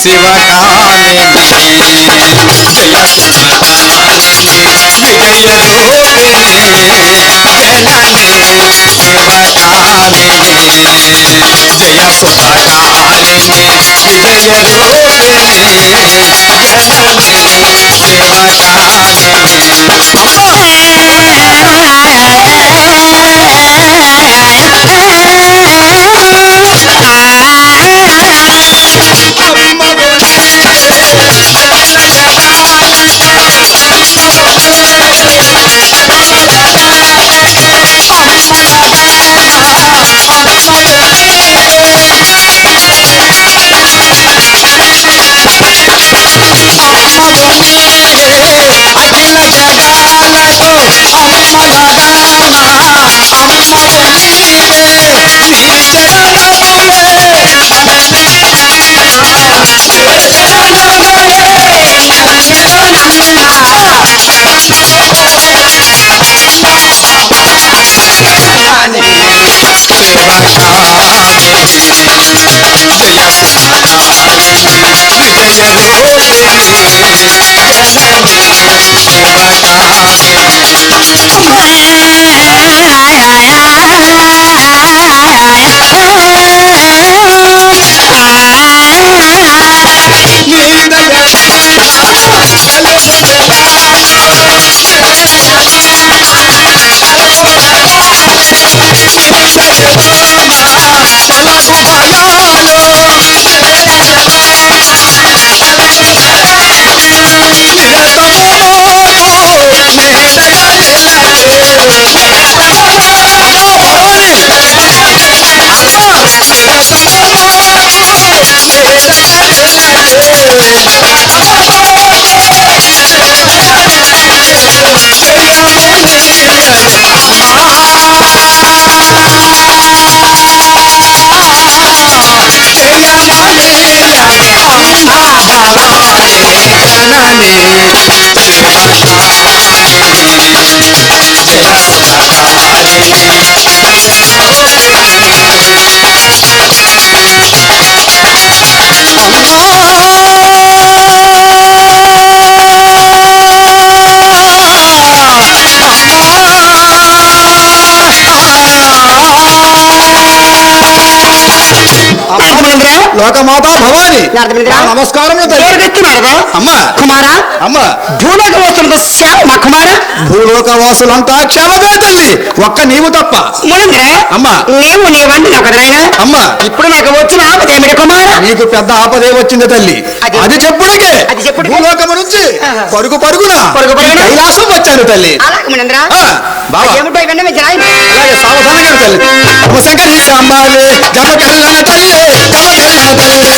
శివకామిని జయ సుమకామిని విజయ రూపిణి జనని శివకామిని లోకమాత భవాని. నమస్కారములు నారదా అమ్మా. కుమారా? అమ్మా. భూలోక వస్తున్నది శ్యామ కుమారా? భూలోక వాసులంతా క్షేమమే తల్లి. ఒక్క నీవు తప్ప. మునంద్ర అమ్మా. నీవు నీ వంటి ఒక నాయన అమ్మా. ఇప్పుడు నాకు వచ్చిన ఆపదేమిటి కుమారా? నీకు పెద్ద ఆపదే వచ్చింది తల్లి. అది- చెప్పుడికే. అది చెప్పుడికే? భూలోకము నుంచి. పరుగు పరుగున పరుగు పరుగున? ఈ కైలాసం వచ్చాను తల్లి. అలాగే మునంద్ర. ఆ, బావా. ఏమిటో ఇవన్నీ మీ జనాయి అలాగే సావధానంగా తల్లి. శంకరి సాంబాలి జమకెళ్ళన తల్లి జమకెళ్ళన తల్లి.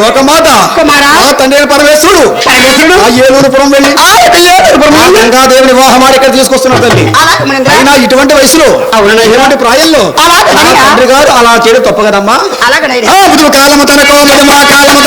లోకమాత. ఆ తండ్రి పరమేశ్వరుడు పరమేశ్వరుడు ఆ ఏలూరుపురం వెళ్ళి గంగాదేవిని వివాహం ఆడి ఇక్కడ తీసుకొస్తున్నారు తల్లి. అయినా ఇటువంటి వయసులో. ఇటువంటి ప్రాయంలో. తండ్రి గారు అలా చేయడం తప్ప కదమ్మా కాలము తనకో మిదుమా కాలము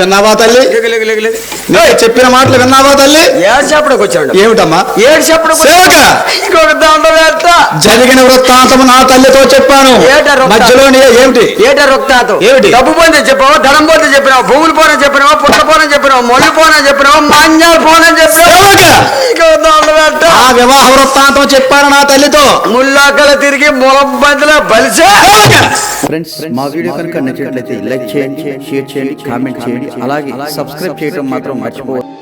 విన్నావా తల్లి నేను చెప్పిన మాటలు విన్నావా తల్లి? ఏడు చెప్పడానికి వచ్చాడు ఏమిటమ్మా ఏడు ఇంకొక జరిగిన వృత్తాంతము నా తల్లితో చెప్పాను? మధ్యలోని ఏమిటి? ఏట రొక్తాతో ఏమిటి? డబ్బు పోతే చెప్పావా? ధనం పోతే చెప్పినావు? భూములు పోనని చెప్పినావా? పుట్ట పోనని చెప్పినావు? మొళ్ళు పోనని చెప్పినావా? మాంజాలు పోనని ఇంకొక వేస్తా ఆ వివాహ వృత్తాంతం చెప్పాను నా తల్లితో. ముల్లాకల తిరిగి మొలబందిలో బలిసే! ఫ్రెండ్స్ మా వీడియో కనుక నచ్చినట్లయితే లైక్ చేయండి షేర్ చేయండి కామెంట్ చేయండి. అలాగే సబ్స్క్రైబ్ చేయడం మాత్రం much more.